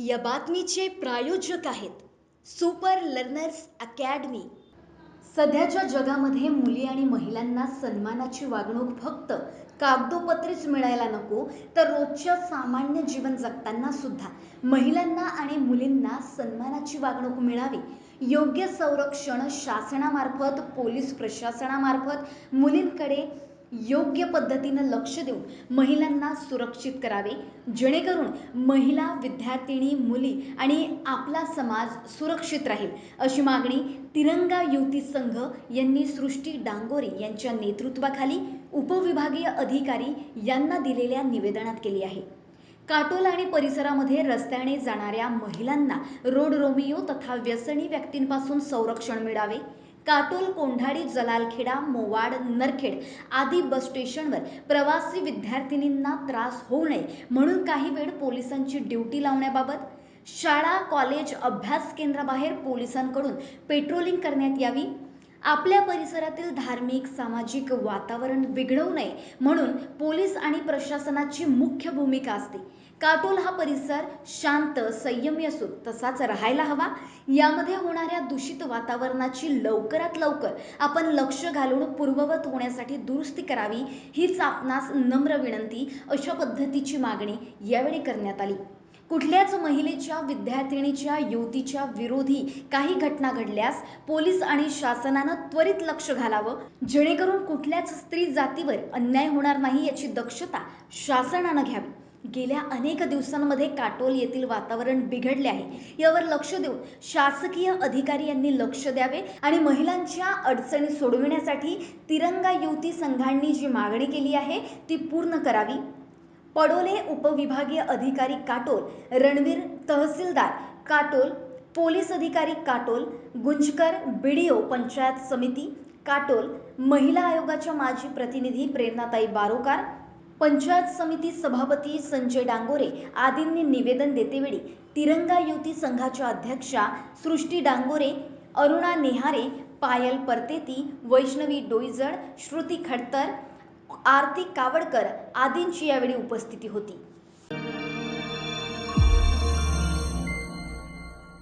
या बातमीचे प्रायोजक आहेत सुपर लर्नर्स अकॅडमी. सध्याच्या जगामध्ये मुली आणि महिलांना सन्मानाची वागणूक फक्त कागदोपत्रीच मिळायला नको तर रोजच्या सामान्य जीवन जगताना सुद्धा महिलांना आणि मुलींना सन्मानाची वागणूक मिळावी. योग्य संरक्षण शासनामार्फत पोलीस प्रशासनामार्फत मुलींकडे योग्य पद्धतीनं लक्ष देऊन महिलांना सुरक्षित करावे जेणेकरून महिला विद्यार्थिनी मुली आणि आपला समाज सुरक्षित राहील. अशी मागणी तिरंगा युवती संघ यांनी सृष्टी डांगोरे यांच्या नेतृत्वाखाली उपविभागीय अधिकारी यांना दिलेल्या निवेदनात केली आहे. काटोल आणि परिसरामध्ये रस्त्याने जाणाऱ्या महिलांना रोड रोमियो तथा व्यसनी व्यक्तींपासून संरक्षण मिळावे काटोल कोंढाडी जलालखेडा मोवाड नरखेड आदी बस स्टेशनवर प्रवासी विद्यार्थिनींना त्रास होऊ नये म्हणून काही वेळ पोलिसांची ड्युटी लावण्याबाबत शाळा कॉलेज अभ्यास केंद्राबाहेर पोलिसांकडून पेट्रोलिंग करण्यात यावी. आपल्या परिसरातील धार्मिक सामाजिक वातावरण बिघडवू नये म्हणून पोलीस आणि प्रशासनाची मुख्य भूमिका असते. काटोल हा परिसर शांत संयमी असून तसाच राहायला हवा. यामध्ये होणाऱ्या दूषित वातावरणाची लवकरात लवकर आपण लक्ष घालून पूर्ववत होण्यासाठी दुरुस्ती करावी हीच आपणास नम्र विनंती अशा पद्धतीची मागणी यावेळी करण्यात आली. कुठल्याच महिलेच्या विद्यार्थिनीच्या युवतीच्या विरोधी काही घटना घडल्यास पोलीस आणि शासनानं त्वरित लक्ष घालावं. जेणेकरून कुठल्याच स्त्री जातीवर अन्याय होणार नाही याची दक्षता शासनानं घ्यावी. गेल्या अनेक दिवसांमध्ये काटोल येथील वातावरण बिघडले आहे. यावर लक्ष देऊन शासकीय अधिकारी यांनी लक्ष द्यावे आणि महिलांच्या अडचणी सोडविण्यासाठी तिरंगा युवती संघांनी जी मागणी केली आहे ती पूर्ण करावी. पडोले उपविभागीय अधिकारी काटोल रणवीर तहसीलदार काटोल पोलीस अधिकारी काटोल गुंजकर बीडीओ पंचायत समिती काटोल महिला आयोगाच्या माजी प्रतिनिधी प्रेरणाताई बारोकार पंचायत समिती सभापती संजय डांगोरे आदींनी निवेदन देतेवेळी तिरंगा युती संघाच्या अध्यक्षा सृष्टी डांगोरे अरुणा नेहारे पायल परतेती वैष्णवी डोईजड श्रुती खडतर आरती कावडकर आदींची यावेळी उपस्थिती होती.